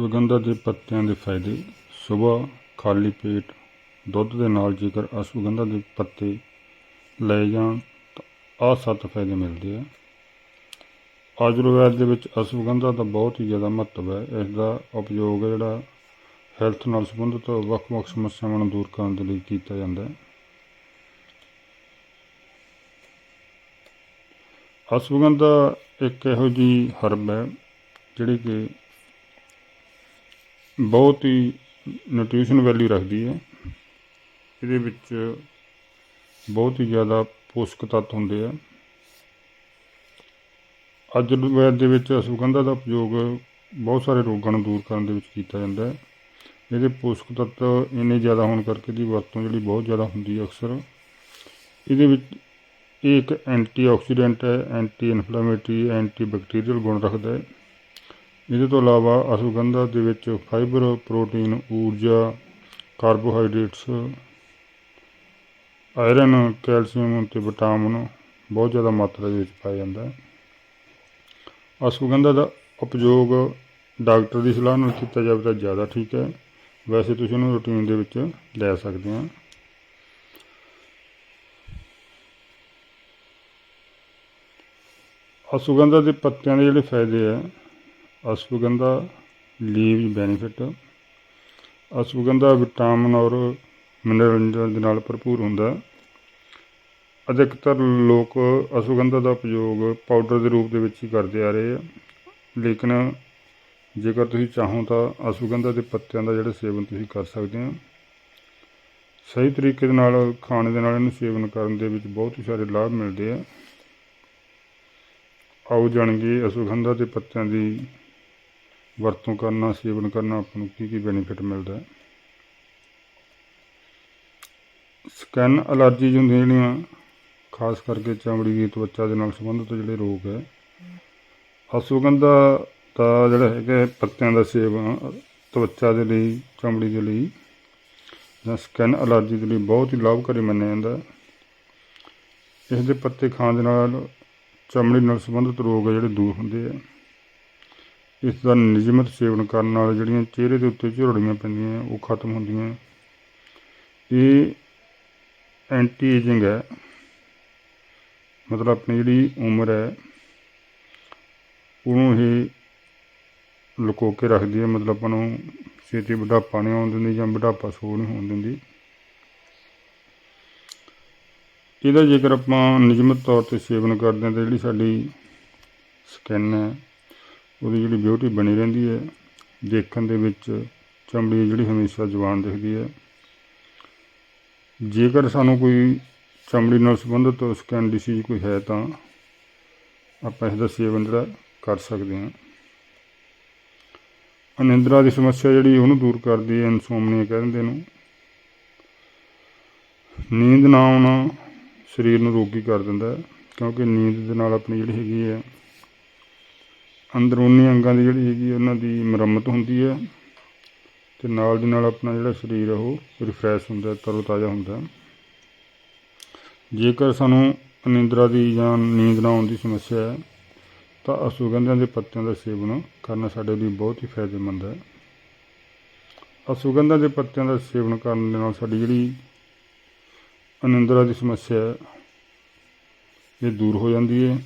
ਅਸ਼ਵਗੰਧਾ ਦੇ ਪੱਤਿਆਂ ਦੇ ਫਾਇਦੇ ਸਵੇਰ ਖਾਲੀ ਪੇਟ, ਦੁੱਧ ਦੇ ਨਾਲ ਜੇਕਰ ਅਸ਼ਵਗੰਧਾ ਦੇ ਪੱਤੇ ਲਏ ਜਾਣ ਤਾਂ ਆਹ ਸੱਤ ਫਾਇਦੇ ਮਿਲਦੇ ਆ। ਆਯੁਰਵੈਦ ਦੇ ਵਿੱਚ ਅਸ਼ਵਗੰਧਾ ਦਾ ਬਹੁਤ ਹੀ ਜ਼ਿਆਦਾ ਮਹੱਤਵ ਹੈ। ਇਸ ਦਾ ਉਪਯੋਗ ਜਿਹੜਾ ਹੈਲਥ ਨਾਲ ਸੰਬੰਧਿਤ ਵੱਖ-ਵੱਖ ਸਮੱਸਿਆਵਾਂ ਨੂੰ ਦੂਰ ਕਰਨ ਦੇ ਲਈ ਕੀਤਾ ਜਾਂਦਾ ਹੈ। ਅਸ਼ਵਗੰਧਾ ਇੱਕ ਇਹੋ ਜਿਹੀ ਹਰਬ ਹੈ ਜਿਹੜੀ ਕਿ ਬਹੁਤ ਹੀ ਨਿਊਟ੍ਰੀਸ਼ਨ ਵੈਲਿਊ ਰੱਖਦੀ ਹੈ। ਇਹਦੇ ਵਿੱਚ ਬਹੁਤ ਹੀ ਜ਼ਿਆਦਾ ਪੋਸ਼ਕ ਤੱਤ ਹੁੰਦੇ ਆ। ਆਯੁਰਵੈਦ ਦੇ ਵਿੱਚ ਅਸ਼ਵਗੰਧਾ ਦਾ ਉਪਯੋਗ ਬਹੁਤ ਸਾਰੇ ਰੋਗਾਂ ਨੂੰ ਦੂਰ ਕਰਨ ਦੇ ਵਿੱਚ ਕੀਤਾ ਜਾਂਦਾ ਹੈ। ਇਹਦੇ ਪੋਸ਼ਕ ਤੱਤ ਇੰਨੇ ਜ਼ਿਆਦਾ ਹੋਣ ਕਰਕੇ ਦੀ ਵਰਤੋਂ ਜਿਹੜੀ ਬਹੁਤ ਜ਼ਿਆਦਾ ਹੁੰਦੀ ਹੈ ਅਕਸਰ। ਇਹਦੇ ਵਿੱਚ ਇਹ ਇੱਕ ਐਂਟੀਆਕਸੀਡੈਂਟ ਹੈ ਐਂਟੀ ਇਨਫਲੇਮੇਟਰੀ ਐਂਟੀ ਬੈਕਟੀਰੀਅਲ ਗੁਣ ਰੱਖਦਾ ਹੈ। ਇਹਦੇ ਤੋਂ ਇਲਾਵਾ ਅਸ਼ਵਗੰਧਾ ਦੇ ਵਿੱਚ ਫਾਈਬਰ ਪ੍ਰੋਟੀਨ ਊਰਜਾ ਕਾਰਬੋਹਾਈਡਰੇਟਸ ਆਇਰਨ ਕੈਲਸ਼ੀਅਮ ਤੇ ਵਿਟਾਮਿਨ ਬਹੁਤ ਜ਼ਿਆਦਾ ਮਾਤਰਾ ਦੇ ਵਿੱਚ ਪਾਇਆ ਜਾਂਦਾ ਹੈ। ਅਸ਼ਵਗੰਧਾ ਦਾ ਉਪਯੋਗ ਡਾਕਟਰ ਦੀ ਸਲਾਹ ਨਾਲ ਕੀਤਾ ਜਾਵੇ ਤਾਂ ਜ਼ਿਆਦਾ ਠੀਕ ਹੈ। ਵੈਸੇ ਤੁਸੀਂ ਉਹਨੂੰ ਰੂਟੀਨ ਦੇ ਵਿੱਚ ਲੈ ਸਕਦੇ ਹੋ। ਅਸ਼ਵਗੰਧਾ ਦੇ ਪੱਤਿਆਂ ਦੇ ਜਿਹੜੇ ਫਾਇਦੇ ਆ ashwagandha leaves benefit ashwagandha vitamin ਔਰ ਮਿਨਰਲ ਦੇ ਨਾਲ ਭਰਪੂਰ ਹੁੰਦਾ ਅਧਿਕਤਰ ਲੋਕ ਅਸ਼ਵਗੰਧਾ ਦਾ ਉਪਯੋਗ ਪਾਊਡਰ ਦੇ ਰੂਪ ਦੇ ਵਿੱਚ ਹੀ ਕਰਦੇ ਆ ਰਹੇ ਆ। ਲੇਕਿਨ ਜੇਕਰ ਤੁਸੀਂ ਚਾਹੋ ਤਾਂ ਅਸ਼ਵਗੰਧਾ ਦੇ ਪੱਤਿਆਂ ਦਾ ਜਿਹੜਾ ਸੇਵਨ ਤੁਸੀਂ ਕਰ ਸਕਦੇ ਹੋ। ਸਹੀ ਤਰੀਕੇ ਦੇ ਨਾਲ ਖਾਣੇ ਦੇ ਨਾਲ ਇਹਨੂੰ ਸੇਵਨ ਕਰਨ ਦੇ ਵਿੱਚ ਬਹੁਤ ਹੀ ਸਾਰੇ ਲਾਭ ਮਿਲਦੇ ਆ। ਆਓ ਜਾਣੀਏ ਅਸ਼ਵਗੰਧਾ ਦੇ ਪੱਤਿਆਂ ਦੀ ਵਰਤੋਂ ਕਰਨਾ, ਸੇਵਨ ਕਰਨਾ ਆਪਾਂ ਨੂੰ ਕੀ ਕੀ ਬੈਨੀਫਿਟ ਮਿਲਦਾ ਹੈ? ਸਕਿਨ ਅਲਰਜੀ ਹੁੰਦੀਆਂ ਜਿਹੜੀਆਂ, ਖਾਸ ਕਰਕੇ ਚਮੜੀ ਦੀ ਤਵਚਾ ਦੇ ਨਾਲ ਸੰਬੰਧਿਤ ਜਿਹੜੇ ਰੋਗ ਹੈ। ਅਸ਼ਵਗੰਧਾ ਦਾ ਜਿਹੜਾ ਹੈਗਾ ਪੱਤਿਆਂ ਦਾ ਸੇਵਨ, ਤਵਚਾ ਦੇ ਲਈ, ਚਮੜੀ ਦੇ ਲਈ, ਜਾਂ ਸਕਿਨ ਅਲਰਜੀ ਦੇ ਲਈ ਬਹੁਤ ਹੀ ਲਾਭਕਾਰੀ ਮੰਨਿਆ ਜਾਂਦਾ ਹੈ। ਇਸ ਦੇ ਪੱਤੇ ਖਾਣ ਦੇ ਨਾਲ ਚਮੜੀ ਨਾਲ ਸੰਬੰਧਿਤ ਰੋਗ ਆ ਜਿਹੜੇ ਦੂਰ ਹੁੰਦੇ ਆ। ਇਸ ਦਾ ਨਿਯਮਿਤ ਸੇਵਨ ਕਰਨ ਨਾਲ ਜਿਹੜੀਆਂ ਚਿਹਰੇ ਦੇ ਉੱਤੇ ਝੁਰੜੀਆਂ ਪੈਂਦੀਆਂ, ਉਹ ਖਤਮ ਹੁੰਦੀਆਂ। ਇਹ ਐਂਟੀ ਏਜਿੰਗ ਹੈ। ਮਤਲਬ ਆਪਣੀ ਜਿਹੜੀ ਉਮਰ ਹੈ, ਉਹਨੂੰ ਇਹ ਲੁਕੋ ਕੇ ਰੱਖਦੀ ਹੈ। ਮਤਲਬ ਆਪਾਂ ਨੂੰ ਛੇਤੀ ਬੁਢਾਪਾ ਨਹੀਂ ਆਉਣ ਦਿੰਦੀ ਜਾਂ ਬੁਢਾਪਾ ਸੋ ਨਹੀਂ ਹੋਣ ਦਿੰਦੀ। ਇਹਦਾ ਜੇਕਰ ਆਪਾਂ ਨਿਯਮਿਤ ਤੌਰ ਤੇ ਸੇਵਨ ਕਰਦੇ ਹਾਂ, ਤਾਂ ਜਿਹੜੀ ਸਾਡੀ ਸਕਿਨ ਹੈ ਉਹਦੀ ਜਿਹੜੀ ਬਿਊਟੀ ਬਣੀ ਰਹਿੰਦੀ ਹੈ, ਦੇਖਣ ਦੇ ਵਿੱਚ ਚਮੜੀ ਜਿਹੜੀ ਹਮੇਸ਼ਾ ਜਵਾਨ ਦਿਖਦੀ ਹੈ। ਜੇਕਰ ਸਾਨੂੰ ਕੋਈ ਚਮੜੀ ਨਾਲ ਸੰਬੰਧਿਤ ਸਕਿਨ ਡਿਸੀਜ਼ ਕੋਈ ਹੈ ਤਾਂ ਆਪਾਂ ਇਸ ਦਾ ਸੇਵਨ ਜਿਹੜਾ ਕਰ ਸਕਦੇ ਹਾਂ। ਅਨਿੰਦਰਾ ਦੀ ਸਮੱਸਿਆ ਜਿਹੜੀ ਉਹਨੂੰ ਦੂਰ ਕਰਦੀ ਹੈ ਇਨਸੋਮਨੀਆ ਕਹਿੰਦੇ ਨੂੰ। ਨੀਂਦ ਨਾ ਆਉਣਾ ਸਰੀਰ ਨੂੰ ਰੋਗੀ ਕਰ ਦਿੰਦਾ ਕਿਉਂਕਿ ਨੀਂਦ ਦੇ ਨਾਲ ਆਪਣੀ ਜਿਹੜੀ ਹੈਗੀ ਹੈ ਅੰਦਰੂਨੀ ਅੰਗਾਂ ਦੀ ਜਿਹੜੀ ਹੈਗੀ ਉਹਨਾਂ ਦੀ ਮੁਰੰਮਤ ਹੁੰਦੀ ਹੈ ਤੇ ਨਾਲ ਦੀ ਨਾਲ ਆਪਣਾ ਜਿਹੜਾ ਸਰੀਰ ਹੈ ਉਹ ਰਿਫਰੈਸ਼ ਹੁੰਦਾ ਤਰੋ ਤਾਜ਼ਾ ਹੁੰਦਾ ਜੇਕਰ ਸਾਨੂੰ ਅਨਿੰਦਰਾ ਦੀ ਜਾਂ ਨੀਂਦ ਨਾ ਆਉਣ ਦੀ ਸਮੱਸਿਆ ਹੈ, ਤਾਂ ਅਸ਼ਵਗੰਧਾ ਦੇ ਪੱਤਿਆਂ ਦਾ ਸੇਵਨ ਕਰਨਾ ਸਾਡੇ ਲਈ ਬਹੁਤ ਹੀ ਫਾਇਦੇਮੰਦ ਹੈ। ਅਸ਼ਵਗੰਧਾ ਦੇ ਪੱਤਿਆਂ ਦਾ ਸੇਵਨ ਕਰਨ ਦੇ ਨਾਲ ਸਾਡੀ ਜਿਹੜੀ ਅਨਿੰਦਰਾ ਦੀ ਸਮੱਸਿਆ ਹੈ, ਇਹ ਦੂਰ ਹੋ ਜਾਂਦੀ ਹੈ।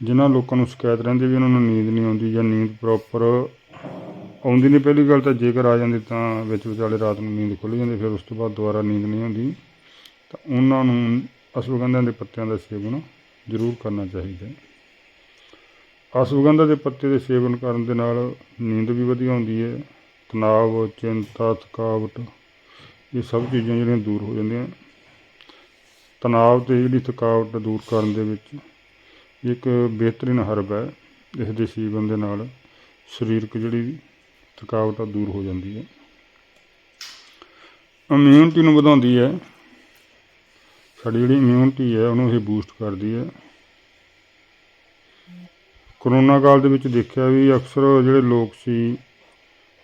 ਜਿਨ੍ਹਾਂ ਲੋਕਾਂ ਨੂੰ ਸ਼ਿਕਾਇਤ ਰਹਿੰਦੀ ਵੀ ਉਹਨਾਂ ਨੂੰ ਨੀਂਦ ਨਹੀਂ ਆਉਂਦੀ ਜਾਂ ਨੀਂਦ ਪ੍ਰੋਪਰ ਆਉਂਦੀ ਨਹੀਂ। ਪਹਿਲੀ ਗੱਲ ਤਾਂ ਜੇਕਰ ਆ ਜਾਂਦੀ ਤਾਂ ਵਿੱਚ ਵਿਚਾਲੇ ਰਾਤ ਨੂੰ ਨੀਂਦ ਖੁੱਲ੍ਹ ਜਾਂਦੀ, ਫਿਰ ਉਸ ਤੋਂ ਬਾਅਦ ਦੁਬਾਰਾ ਨੀਂਦ ਨਹੀਂ ਆਉਂਦੀ। ਤਾਂ ਉਹਨਾਂ ਨੂੰ ਅਸ਼ਵਗੰਧਾ ਦੇ ਪੱਤਿਆਂ ਦਾ ਸੇਵਨ ਜ਼ਰੂਰ ਕਰਨਾ ਚਾਹੀਦਾ। ਹੈ ਅਸ਼ਵਗੰਧਾ ਦੇ ਪੱਤੇ ਦੇ ਸੇਵਨ ਕਰਨ ਦੇ ਨਾਲ ਨੀਂਦ ਵੀ ਵਧੀਆ ਆਉਂਦੀ ਹੈ। ਤਣਾਅ, ਚਿੰਤਾ, ਥਕਾਵਟ, ਇਹ ਸਭ ਚੀਜ਼ਾਂ ਜਿਹੜੀਆਂ ਦੂਰ ਹੋ ਜਾਂਦੀਆਂ। ਤਣਾਅ ਤੇ ਜਿਹੜੀ ਥਕਾਵਟ ਦੂਰ ਕਰਨ ਦੇ ਵਿੱਚ ਇੱਕ ਬਿਹਤਰੀਨ ਹਰਬ ਹੈ ਇਸ ਦੇ ਸੇਵਨ ਦੇ ਨਾਲ ਸਰੀਰਕ ਜਿਹੜੀ ਥਕਾਵਟ ਆ ਦੂਰ ਹੋ ਜਾਂਦੀ ਹੈ। ਇਮਿਊਨਿਟੀ ਨੂੰ ਵਧਾਉਂਦੀ ਹੈ। ਸਾਡੀ ਜਿਹੜੀ ਇਮਿਊਨਿਟੀ ਹੈ, ਉਹਨੂੰ ਇਹ ਬੂਸਟ ਕਰਦੀ ਹੈ। ਕਰੋਨਾ ਕਾਲ ਦੇ ਵਿੱਚ ਦੇਖਿਆ ਵੀ ਅਕਸਰ ਜਿਹੜੇ ਲੋਕ ਸੀ,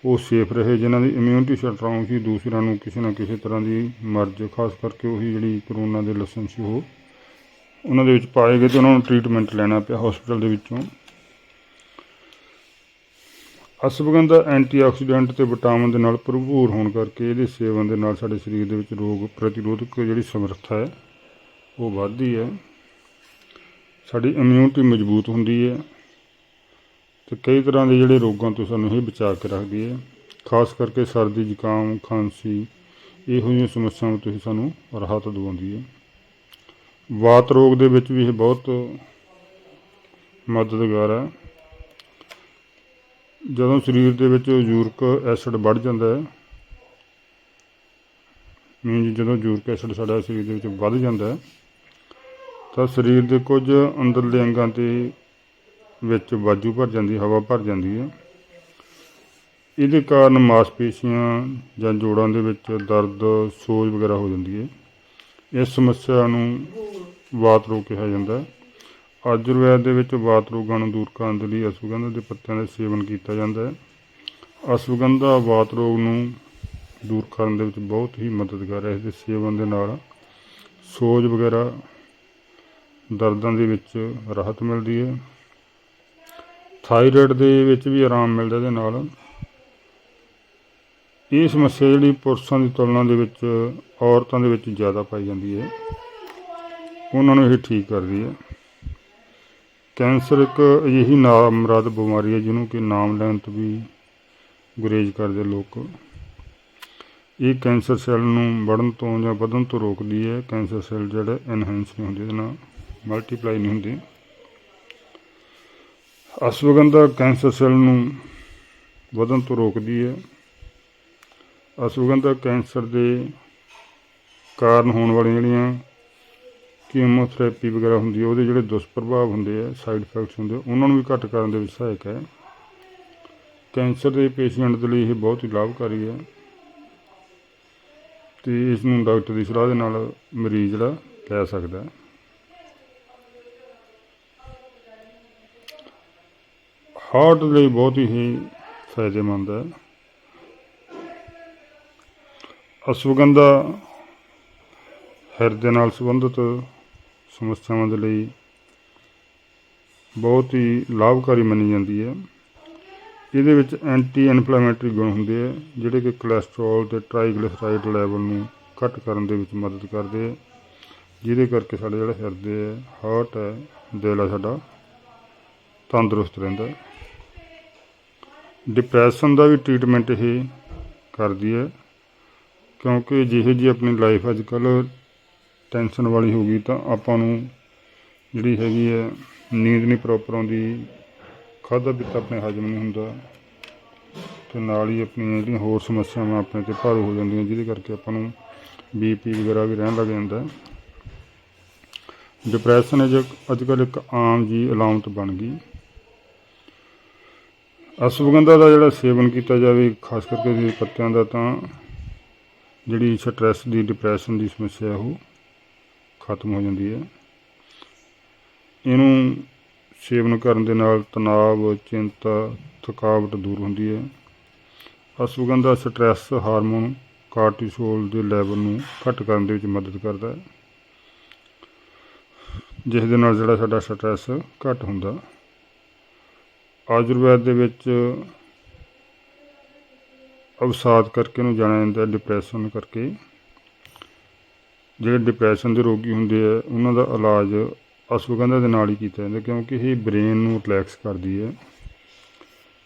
ਉਹ ਸੇਫ ਰਹੇ, ਜਿਨ੍ਹਾਂ ਦੀ ਇਮਿਊਨਿਟੀ ਸਟਰੋਂਗ ਸੀ, ਦੂਸਰਿਆਂ ਨੂੰ ਕਿਸੇ ਨਾ ਕਿਸੇ ਤਰ੍ਹਾਂ ਦੀ ਮਰਜ਼, ਖਾਸ ਕਰਕੇ ਉਹੀ ਜਿਹੜੀ ਕਰੋਨਾ ਦੇ ਲੱਛਣ ਸੀ, ਉਹ ਉਹਨਾਂ ਦੇ ਵਿੱਚ ਪਾਏ ਗਏ ਤੇ ਉਹਨਾਂ ਨੂੰ ਟ੍ਰੀਟਮੈਂਟ ਲੈਣਾ ਪਿਆ ਹਸਪੀਟਲ ਦੇ ਵਿੱਚੋਂ। ਅਸ਼ਵਗੰਧਾ ਐਂਟੀਆਕਸੀਡੈਂਟ ਤੇ ਵਿਟਾਮਿਨ ਦੇ ਨਾਲ ਭਰਪੂਰ ਹੋਣ ਕਰਕੇ ਇਹਦੇ ਸੇਵਨ ਦੇ ਨਾਲ ਸਾਡੇ ਸਰੀਰ ਦੇ ਵਿੱਚ ਰੋਗ ਪ੍ਰਤੀਰੋਧਕ ਜਿਹੜੀ ਸਮਰੱਥਾ ਹੈ, ਉਹ ਵੱਧਦੀ ਹੈ। ਸਾਡੀ ਇਮਿਊਨਿਟੀ ਮਜ਼ਬੂਤ ਹੁੰਦੀ ਹੈ ਤੇ ਕਈ ਤਰ੍ਹਾਂ ਦੇ ਜਿਹੜੇ ਰੋਗਾਂ ਤੋਂ ਸਾਨੂੰ ਇਹ ਬਚਾ ਕੇ ਰੱਖਦੀ ਹੈ। ਖਾਸ ਕਰਕੇ ਸਰਦੀ, ਜ਼ੁਕਾਮ, ਖਾਂਸੀ, ਇਹੋ ਜਿਹੀਆਂ ਸਮੱਸਿਆਵਾਂ ਤੋਂ ਇਹ ਸਾਨੂੰ ਰਾਹਤ ਦਿਵਾਉਂਦੀ ਹੈ। ਵਾਤ ਰੋਗ ਦੇ ਵਿੱਚ ਵੀ ਇਹ ਬਹੁਤ ਮਦਦਗਾਰ ਹੈ। ਜਦੋਂ ਸਰੀਰ ਦੇ ਵਿੱਚ ਯੂਰਿਕ ਐਸਿਡ ਵੱਧ ਜਾਂਦਾ ਹੈ ਮੀਨਜ਼ ਜਦੋਂ ਯੂਰਿਕ ਐਸਿਡ ਸਾਡਾ ਸਰੀਰ ਦੇ ਵਿੱਚ ਵੱਧ ਜਾਂਦਾ ਹੈ, ਤਾਂ ਸਰੀਰ ਦੇ ਕੁਝ ਅੰਦਰਲੇ ਅੰਗਾਂ ਤੇ ਵਿੱਚ ਵਾਜੂ ਭਰ ਜਾਂਦੀ ਹਵਾ ਭਰ ਜਾਂਦੀ ਹੈ। ਇਹਦੇ ਕਾਰਨ ਮਾਸਪੇਸ਼ੀਆਂ ਜਾਂ ਜੋੜਾਂ ਦੇ ਵਿੱਚ ਦਰਦ, ਸੋਜ ਵਗੈਰਾ ਹੋ ਜਾਂਦੀ ਹੈ। ਇਸ ਸਮੱਸਿਆ ਨੂੰ ਵਾਤ ਰੋਗ ਕਿਹਾ ਜਾਂਦਾ ਹੈ। ਆਯੁਰਵੈਦ ਦੇ ਵਿੱਚ ਵਾਤ ਰੋਗਾਂ ਨੂੰ ਦੂਰ ਕਰਨ ਦੇ ਲਈ ਅਸਵਗੰਧ ਦੇ ਪੱਤਿਆਂ ਦਾ ਸੇਵਨ ਕੀਤਾ ਜਾਂਦਾ ਹੈ। ਅਸ਼ਵਗੰਧਾ ਵਾਤ ਰੋਗ ਨੂੰ ਦੂਰ ਕਰਨ ਦੇ ਵਿੱਚ ਬਹੁਤ ਹੀ ਮਦਦਗਾਰ ਹੈ। ਇਸ ਦੇ ਸੇਵਨ ਦੇ ਨਾਲ ਸੋਜ ਵਗੈਰਾ ਦਰਦਾਂ ਦੇ ਵਿੱਚ ਰਾਹਤ ਮਿਲਦੀ ਹੈ। ਥਾਇਰਾਇਡ ਦੇ ਵਿੱਚ ਵੀ ਆਰਾਮ ਮਿਲਦਾ ਇਹਦੇ ਨਾਲ ਇਹ ਸਮੱਸਿਆ ਜਿਹੜੀ ਪੁਰਸ਼ਾਂ ਦੀ ਤੁਲਨਾ ਦੇ ਵਿੱਚ ਔਰਤਾਂ ਦੇ ਵਿੱਚ ਜ਼ਿਆਦਾ ਪਾਈ ਜਾਂਦੀ ਹੈ। ਉਹਨਾਂ ਨੂੰ ਇਹ ਠੀਕ ਕਰਦੀ ਹੈ। ਕੈਂਸਰ ਇੱਕ ਅਜਿਹੀ ਨਾਮਰਾਦ ਬਿਮਾਰੀ ਹੈ ਜਿਹਨੂੰ ਕਿ ਨਾਮ ਲੈਣ ਤੋਂ ਵੀ ਗੁਰੇਜ਼ ਕਰਦੇ ਲੋਕ। ਇਹ ਕੈਂਸਰ ਸੈੱਲ ਨੂੰ ਵੜਨ ਤੋਂ ਜਾਂ ਵਧਣ ਤੋਂ ਰੋਕਦੀ ਹੈ। ਕੈਂਸਰ ਸੈੱਲ ਜਿਹੜੇ ਐਨਹਾਂਸ ਨਹੀਂ ਹੁੰਦੇ ਇਹਦੇ ਨਾਲ ਮਲਟੀਪਲਾਈ ਨਹੀਂ ਹੁੰਦੇ। ਅਸ਼ਵਗੰਧਾ ਕੈਂਸਰ ਸੈੱਲ ਨੂੰ ਵਧਣ ਤੋਂ ਰੋਕਦੀ ਹੈ। ਅਸ਼ਵਗੰਧਾ ਕੈਂਸਰ ਦੇ ਕਾਰਨ ਹੋਣ ਵਾਲੀਆਂ ਜਿਹੜੀਆਂ ਕੀਮੋਥੈਰੇਪੀ ਵਗੈਰਾ ਹੁੰਦੀ ਹੈ, ਉਹਦੇ ਜਿਹੜੇ ਦੁਸ਼ਪ੍ਰਭਾਵ ਹੁੰਦੇ ਆ ਸਾਈਡ ਇਫੈਕਟਸ ਹੁੰਦੇ ਉਹਨਾਂ ਨੂੰ ਵੀ ਘੱਟ ਕਰਨ ਦੇ ਵਿੱਚ ਸਹਾਇਕ ਹੈ। ਕੈਂਸਰ ਦੇ ਪੇਸ਼ੈਂਟ ਦੇ ਲਈ ਇਹ ਬਹੁਤ ਹੀ ਲਾਭਕਾਰੀ ਹੈ। ਤੇ ਇਸ ਨੂੰ ਡਾਕਟਰ ਦੀ ਸਲਾਹ ਦੇ ਨਾਲ ਮਰੀਜ਼ ਜਿਹੜਾ ਲੈ ਸਕਦਾ ਹੈ। ਹਾਰਟ ਲਈ ਬਹੁਤ ਹੀ ਫਾਇਦੇਮੰਦ ਹੈ। ਅਸ਼ਵਗੰਧਾ ਹਿਰਦੇ ਨਾਲ ਸੰਬੰਧਿਤ ਸਮੱਸਿਆਵਾਂ ਦੇ ਲਈ ਬਹੁਤ ਹੀ ਲਾਭਕਾਰੀ ਮੰਨੀ ਜਾਂਦੀ ਹੈ। ਇਹਦੇ ਵਿੱਚ ਐਂਟੀ ਇਨਫਲੇਮੇਟਰੀ ਗੁਣ ਹੁੰਦੇ ਆ, ਜਿਹੜੇ ਕਿ ਕੋਲੇਸਟ੍ਰੋਲ ਤੇ ਟ੍ਰਾਈਗਲਿਸਰਾਈਡ ਲੈਵਲ ਨੂੰ ਘੱਟ ਕਰਨ ਦੇ ਵਿੱਚ ਮਦਦ ਕਰਦੇ ਆ। ਜਿਹਦੇ ਕਰਕੇ ਸਾਡਾ ਜਿਹੜਾ ਹਿਰਦੇ ਹੈ ਹਾਰਟ ਹੈ, ਦਿਲ ਹੈ, ਸਾਡਾ ਤੰਦਰੁਸਤ ਰਹਿੰਦਾ ਡਿਪਰੈਸ਼ਨ ਦਾ ਵੀ ਟ੍ਰੀਟਮੈਂਟ ਇਹ ਕਰਦੀ ਹੈ, ਕਿਉਂਕਿ ਜਿਹੋ ਜੀ ਆਪਣੀ ਲਾਈਫ ਅੱਜ ਕੱਲ੍ਹ ਟੈਨਸ਼ਨ ਵਾਲੀ ਹੋ ਗਈ ਤਾਂ ਆਪਾਂ ਨੂੰ ਜਿਹੜੀ ਹੈਗੀ ਹੈ ਨੀਂਦ ਨਹੀਂ ਪ੍ਰੋਪਰ ਆਉਂਦੀ, ਖਾਧਾ ਪੀਤਾ ਆਪਣੇ ਹਜਮ ਨਹੀਂ ਹੁੰਦਾ, ਤੇ ਨਾਲ ਹੀ ਆਪਣੀਆਂ ਜਿਹੜੀਆਂ ਹੋਰ ਸਮੱਸਿਆਵਾਂ ਆਪਣੇ ਤੇ ਭਾਰੂ ਹੋ ਜਾਂਦੀਆਂ, ਜਿਹਦੇ ਕਰਕੇ ਆਪਾਂ ਨੂੰ ਬੀਪੀ ਵਗੈਰਾ ਵੀ ਰਹਿਣ ਲੱਗ ਜਾਂਦਾ ਡਿਪਰੈਸ਼ਨ ਅਜ ਅੱਜ ਕੱਲ੍ਹ ਇੱਕ ਆਮ ਜੀ ਅਲਾਮਤ ਬਣ ਗਈ। ਅਸ਼ਵਗੰਧਾ ਦਾ ਜਿਹੜਾ ਸੇਵਨ ਕੀਤਾ ਜਾਵੇ, ਖਾਸ ਕਰਕੇ ਦੇ ਪੱਤਿਆਂ ਦਾ ਤਾਂ ਜਿਹੜੀ ਸਟ੍ਰੈਸ ਦੀ ਡਿਪਰੈਸ਼ਨ ਦੀ ਸਮੱਸਿਆ ਉਹ ਖਤਮ ਹੋ ਜਾਂਦੀ ਹੈ। ਇਹਨੂੰ ਸੇਵਨ ਕਰਨ ਦੇ ਨਾਲ ਤਣਾਅ, ਚਿੰਤਾ, ਥਕਾਵਟ ਦੂਰ ਹੁੰਦੀ ਹੈ। ਅਸ਼ਵਗੰਧਾ ਸਟ੍ਰੈਸ ਹਾਰਮੋਨ ਕਾਰਟੀਸੋਲ ਦੇ ਲੈਵਲ ਨੂੰ ਘੱਟ ਕਰਨ ਦੇ ਵਿੱਚ ਮਦਦ ਕਰਦਾ ਹੈ। ਜਿਸ ਦੇ ਨਾਲ ਜਿਹੜਾ ਸਾਡਾ ਸਟ੍ਰੈਸ ਘੱਟ ਹੁੰਦਾ। ਆਯੁਰਵੈਦ ਦੇ ਵਿੱਚ ਅਵਸਾਦ ਕਰਕੇ ਨੂੰ ਜਾਣਿਆ ਜਾਂਦਾ ਡਿਪਰੈਸ਼ਨ ਕਰਕੇ। ਜਿਹੜੇ ਡਿਪਰੈਸ਼ਨ ਦੇ ਰੋਗੀ ਹੁੰਦੇ ਆ, ਉਹਨਾਂ ਦਾ ਇਲਾਜ ਅਸ਼ਵਗੰਧਾ ਦੇ ਨਾਲ ਹੀ ਕੀਤਾ ਜਾਂਦਾ ਕਿਉਂਕਿ ਇਹ ਬ੍ਰੇਨ ਨੂੰ ਰਿਲੈਕਸ ਕਰਦੀ ਹੈ।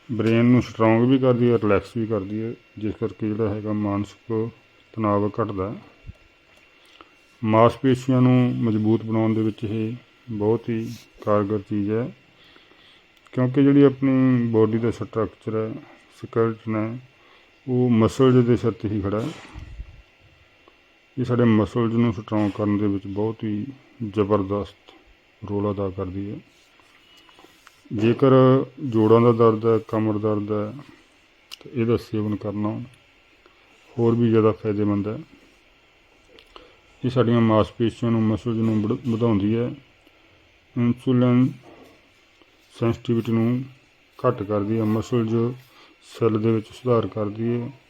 ਬ੍ਰੇਨ ਨੂੰ ਸਟਰੋਂਗ ਵੀ ਕਰਦੀ ਹੈ ਰਿਲੈਕਸ ਵੀ ਕਰਦੀ ਹੈ, ਜਿਸ ਕਰਕੇ ਜਿਹੜਾ ਹੈਗਾ ਮਾਨਸਿਕ ਤਣਾਅ ਘਟਦਾ ਮਾਸਪੇਸ਼ੀਆਂ ਨੂੰ ਮਜ਼ਬੂਤ ਬਣਾਉਣ ਦੇ ਵਿੱਚ ਇਹ ਬਹੁਤ ਹੀ ਕਾਰਗਰ ਚੀਜ਼ ਹੈ ਕਿਉਂਕਿ ਜਿਹੜੀ ਆਪਣੀ ਬੋਡੀ ਦਾ ਸਟਰਕਚਰ ਹੈ ਸਕੇਲਟਨ ਹੈ, ਉਹ ਮਸਲਜ਼ ਦੇ ਸਿਰ ਤੇ ਹੀ ਖੜਾ ਹੈ। ਇਹ ਸਾਡੇ ਮਸਲਜ਼ ਨੂੰ ਸਟਰੋਂਗ ਕਰਨ ਦੇ ਵਿੱਚ ਬਹੁਤ ਹੀ ਜ਼ਬਰਦਸਤ ਰੋਲ ਅਦਾ ਕਰਦੀ ਹੈ। ਜੇਕਰ ਜੋੜਾਂ ਦਾ ਦਰਦ ਹੈ, ਕਮਰ ਦਰਦ ਹੈ, ਤਾਂ ਇਹਦਾ ਸੇਵਨ ਕਰਨਾ ਹੋਰ ਵੀ ਜ਼ਿਆਦਾ ਫਾਇਦੇਮੰਦ ਹੈ। ਇਹ ਸਾਡੀਆਂ ਮਾਸਪੇਸ਼ੀਆਂ ਨੂੰ ਮਸਲਜ਼ ਨੂੰ ਵਧਾਉਂਦੀ ਹੈ। ਇਨਸੂਲਿਨ ਸੈਂਸਿਟੀਵਿਟੀ ਨੂੰ ਘੱਟ ਕਰਦੀ ਹੈ। ਮਸਲਜ਼ ਸੈੱਲ ਦੇ ਵਿੱਚ ਸੁਧਾਰ ਕਰਦੀ ਹੈ।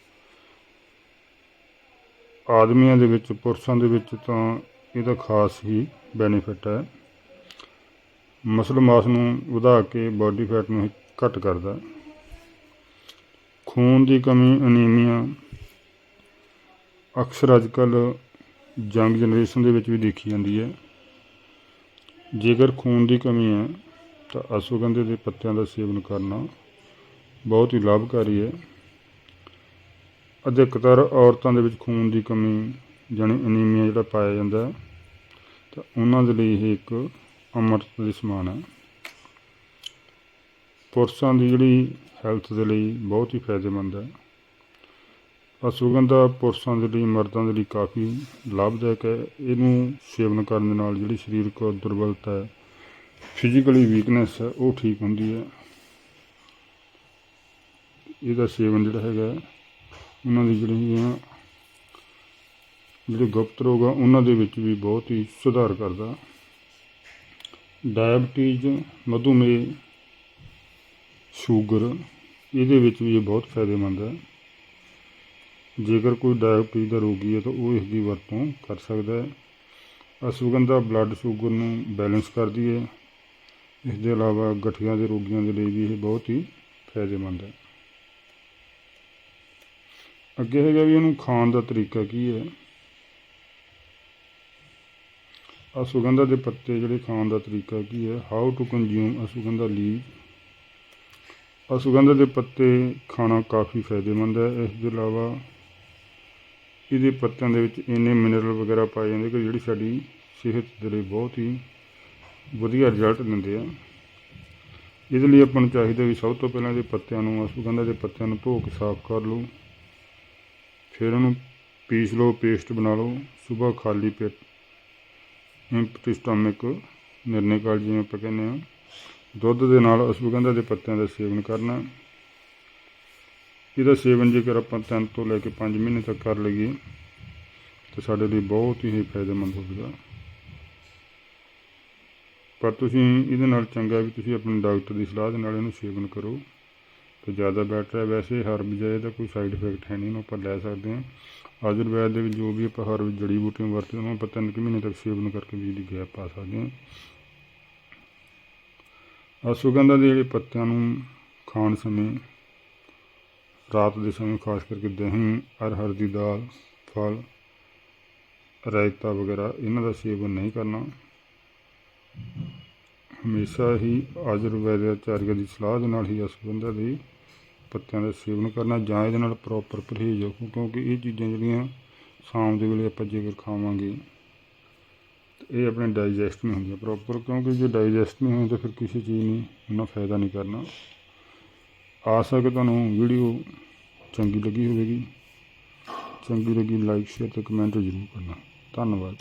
ਆਦਮੀਆਂ ਦੇ ਵਿੱਚ, ਪੁਰਸ਼ਾਂ ਦੇ ਵਿੱਚ ਤਾਂ ਇਹਦਾ ਖਾਸ ਹੀ ਬੈਨੀਫਿਟ ਹੈ। ਮਸਲ ਮਾਸ ਨੂੰ ਵਧਾ ਕੇ ਬਾਡੀ ਫੈਟ ਨੂੰ ਇਹ ਘੱਟ ਕਰਦਾ ਖੂਨ ਦੀ ਕਮੀ ਅਨੀਮੀਆ ਅਕਸਰ ਅੱਜ ਕੱਲ੍ਹ ਯੰਗ ਜਨਰੇਸ਼ਨ ਦੇ ਵਿੱਚ ਵੀ ਦੇਖੀ ਜਾਂਦੀ ਹੈ। ਜੇਕਰ ਖੂਨ ਦੀ ਕਮੀ ਹੈ, ਤਾਂ ਅਸ਼ਵਗੰਧੇ ਦੇ ਪੱਤਿਆਂ ਦਾ ਸੇਵਨ ਕਰਨਾ ਬਹੁਤ ਹੀ ਲਾਭਕਾਰੀ ਹੈ। ਅਧਿਕਤਰ ਔਰਤਾਂ ਦੇ ਵਿੱਚ ਖੂਨ ਦੀ ਕਮੀ ਜਾਣੀ ਅਨੀਮੀਆ ਜਿਹੜਾ ਪਾਇਆ ਜਾਂਦਾ ਤਾਂ ਉਹਨਾਂ ਦੇ ਲਈ ਇਹ ਇੱਕ ਅੰਮ੍ਰਿਤ ਦੇ ਸਮਾਨ ਹੈ। ਪੁਰਸ਼ਾਂ ਦੀ ਜਿਹੜੀ ਹੈਲਥ ਦੇ ਲਈ ਬਹੁਤ ਹੀ ਫਾਇਦੇਮੰਦ ਹੈ। ਅਸ਼ਵਗੰਧਾ ਪੁਰਸ਼ਾਂ ਦੇ ਲਈ, ਮਰਦਾਂ ਦੇ ਲਈ ਕਾਫੀ ਲਾਭਦਾਇਕ ਹੈ। ਇਹਨੂੰ ਸੇਵਨ ਕਰਨ ਦੇ ਨਾਲ ਜਿਹੜੀ ਸਰੀਰਕ ਦੁਰਬਲਤਾ ਹੈ ਫਿਜ਼ੀਕਲੀ ਵੀਕਨੈਸ ਹੈ, ਉਹ ਠੀਕ ਹੁੰਦੀ ਹੈ। ਇਹਦਾ ਸੇਵਨ ਜਿਹੜਾ ਹੈਗਾ ਉਹਨਾਂ ਦੀ ਜਿਹੜੀ ਜਿਹੜੀਆਂ ਜਿਹੜੇ ਗੁਪਤ ਰੋਗ ਆ, ਉਹਨਾਂ ਦੇ ਵਿੱਚ ਵੀ ਬਹੁਤ ਹੀ ਸੁਧਾਰ ਕਰਦਾ। ਡਾਇਬਟੀਜ਼, ਮਧੂਮੇਹ, ਸ਼ੂਗਰ, ਇਹਦੇ ਵਿੱਚ ਵੀ ਇਹ ਬਹੁਤ ਫਾਇਦੇਮੰਦ ਹੈ। ਜੇਕਰ ਕੋਈ ਡਾਇਬਟੀਜ਼ ਦਾ ਰੋਗੀ ਹੈ ਤਾਂ ਉਹ ਇਸ ਦੀ ਵਰਤੋਂ ਕਰ ਸਕਦਾ ਹੈ। ਅਸ਼ਵਗੰਧਾ ਬਲੱਡ ਸ਼ੂਗਰ ਨੂੰ ਬੈਲੈਂਸ ਕਰਦੀ ਹੈ। ਇਸ ਦੇ ਇਲਾਵਾ ਗਠੀਆਂ ਦੇ ਰੋਗੀਆਂ ਦੇ ਲਈ ਵੀ ਇਹ ਬਹੁਤ ਹੀ ਫਾਇਦੇਮੰਦ ਹੈ। ਅੱਗੇ ਹੈਗਾ ਵੀ ਇਹਨੂੰ ਖਾਣ ਦਾ ਤਰੀਕਾ ਕੀ ਹੈ? ਅਸ਼ਵਗੰਧਾ ਦੇ ਪੱਤੇ ਜਿਹੜੇ ਖਾਣ ਦਾ ਤਰੀਕਾ ਕੀ ਹੈ? How to consume ashwagandha leaf ashwagandha ਦੇ ਪੱਤੇ ਖਾਣਾ ਕਾਫੀ ਫਾਇਦੇਮੰਦ ਹੈ। ਇਸ ਦੇ ਇਲਾਵਾ ਇਹਦੇ ਪੱਤਿਆਂ ਦੇ ਵਿੱਚ ਇੰਨੇ ਮਿਨਰਲ ਵਗੈਰਾ ਪਾਏ ਜਾਂਦੇ ਕਿ ਜਿਹੜੀ ਸਾਡੀ ਸਿਹਤ ਦੇ ਲਈ ਬਹੁਤ ਹੀ ਵਧੀਆ ਰਿਜ਼ਲਟ ਦਿੰਦੇ ਆ। ਇਹਦੇ ਲਈ ਆਪਾਂ ਨੂੰ ਚਾਹੀਦਾ ਵੀ ਸਭ ਤੋਂ ਪਹਿਲਾਂ ਇਹਦੇ ਪੱਤਿਆਂ ਨੂੰ ਅਸ਼ਵਗੰਧਾ ਦੇ ਪੱਤਿਆਂ ਨੂੰ ਧੋ ਕੇ ਸਾਫ਼ ਕਰ ਲਓ। ਫਿਰ ਉਹਨੂੰ ਪੀਸ ਲਓ, ਪੇਸਟ ਬਣਾ ਲਓ ਸਵੇਰ ਖਾਲੀ ਪੇਟ। ਇੰਪਟੀ ਸਟਮਕ ਨਿਰਣੇ ਕਾਲ ਜਿਵੇਂ ਆਪਾਂ ਕਹਿੰਦੇ ਹਾਂ। ਦੁੱਧ ਦੇ ਨਾਲ ਅਸ਼ਵਗੰਧਾ ਦੇ ਪੱਤਿਆਂ ਦਾ ਸੇਵਨ ਕਰਨਾ। ਇਹਦਾ ਸੇਵਨ ਜੇਕਰ ਆਪਾਂ ਤਿੰਨ ਤੋਂ ਲੈ ਕੇ 5 ਮਹੀਨੇ ਤੱਕ ਕਰ ਲਈਏ, ਤਾਂ ਸਾਡੇ ਲਈ ਬਹੁਤ ਹੀ ਫਾਇਦੇਮੰਦ ਹੋਵੇਗਾ। ਪਰ ਤੁਸੀਂ ਇਹਦੇ ਨਾਲ ਚੰਗਾ ਵੀ ਤੁਸੀਂ ਆਪਣੇ ਡਾਕਟਰ ਦੀ ਸਲਾਹ ਦੇ ਨਾਲ ਇਹਨੂੰ ਸੇਵਨ ਕਰੋ। ਤੇ ਜ਼ਿਆਦਾ ਬੈਟਰ ਹੈ। ਵੈਸੇ ਹਰਬ ਜਾਏ ਦਾ ਕੋਈ ਸਾਈਡ ਇਫੈਕਟ ਹੈ ਨਹੀਂ ਇਹਨੂੰ ਆਪਾਂ ਲੈ ਸਕਦੇ ਹਾਂ। ਆਯੁਰਵੈਦ ਦੇ ਵਿੱਚ ਜੋ ਵੀ ਆਪਾਂ ਹਰਬ ਜੜੀ ਬੂਟੀਆਂ ਵਰਤਦੇ ਹਾਂ, ਆਪਾਂ ਤਿੰਨ ਕੁ ਮਹੀਨੇ ਤੱਕ ਸੇਵਨ ਕਰਕੇ ਵੀ ਦੀ ਗੈਪ ਪਾ ਸਕਦੇ ਹਾਂ। ਅਸ਼ਵਗੰਧਾ ਦੇ ਜਿਹੜੇ ਪੱਤਿਆਂ ਨੂੰ ਖਾਣ ਸਮੇਂ, ਰਾਤ ਦੇ ਸਮੇਂ ਖਾਸ ਕਰਕੇ ਦਹੀਂ ਅਰਹਰ ਦੀ ਦਾਲ, ਫਲ, ਰਾਇਤਾ ਵਗੈਰਾ, ਇਹਨਾਂ ਦਾ ਸੇਵਨ ਨਹੀਂ ਕਰਨਾ। ਹਮੇਸ਼ਾ ਹੀ ਆਯੁਰਵੈਦ ਆਚਾਰੀਆ ਦੀ ਸਲਾਹ ਦੇ ਨਾਲ ਹੀ ਅਸ਼ਵਗੰਧਾ ਦੀ ਪੱਤਿਆਂ ਦਾ ਸੇਵਨ ਕਰਨਾ, ਜਾਂ ਇਹਦੇ ਨਾਲ ਪ੍ਰੋਪਰ ਪਰਹੇਜ਼ ਰੱਖੋ, ਕਿਉਂਕਿ ਇਹ ਚੀਜ਼ਾਂ ਜਿਹੜੀਆਂ ਸ਼ਾਮ ਦੇ ਵੇਲੇ ਆਪਾਂ ਜੇਕਰ ਖਾਵਾਂਗੇ, ਤੇ ਇਹ ਆਪਣੇ ਡਾਈਜੈਸਟ ਨਹੀਂ ਹੁੰਦੀਆਂ ਪ੍ਰੋਪਰ ਕਿਉਂਕਿ ਜੇ ਡਾਈਜੈਸਟ ਨਹੀਂ ਹੋਣ ਤਾਂ ਫਿਰ ਕਿਸੇ ਚੀਜ਼ ਨੇ ਉਹਨਾਂ ਫਾਇਦਾ ਨਹੀਂ ਕਰਨਾ। ਆਸ ਹੈ ਕਿ ਤੁਹਾਨੂੰ ਵੀਡੀਓ ਚੰਗੀ ਲੱਗੀ ਹੋਵੇਗੀ। ਚੰਗੀ ਲੱਗੀ ਲਾਈਕ ਸ਼ੇਅਰ ਤੇ ਕਮੈਂਟ ਜ਼ਰੂਰ ਕਰਨਾ। ਧੰਨਵਾਦ